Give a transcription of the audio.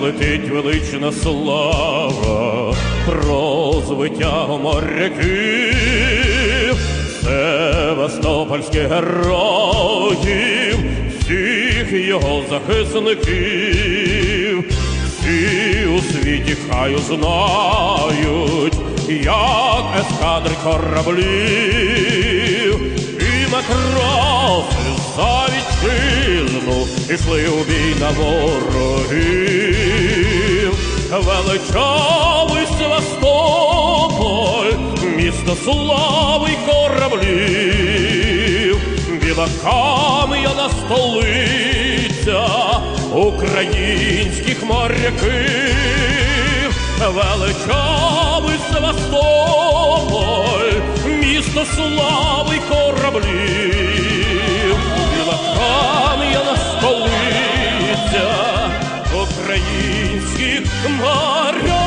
летить велична слава про звитягу моряків, севастопольських героїв, всіх його захисників, всі у світі хай знають, як ескадри кораблів. І матроси за вітчизну ішли у бій на ворогів. Величавий Севастополь, місто слави й кораблів, біла кам'яна столиця українських моряків. Величавий Севастополь, місто слави й кораблів, моряків.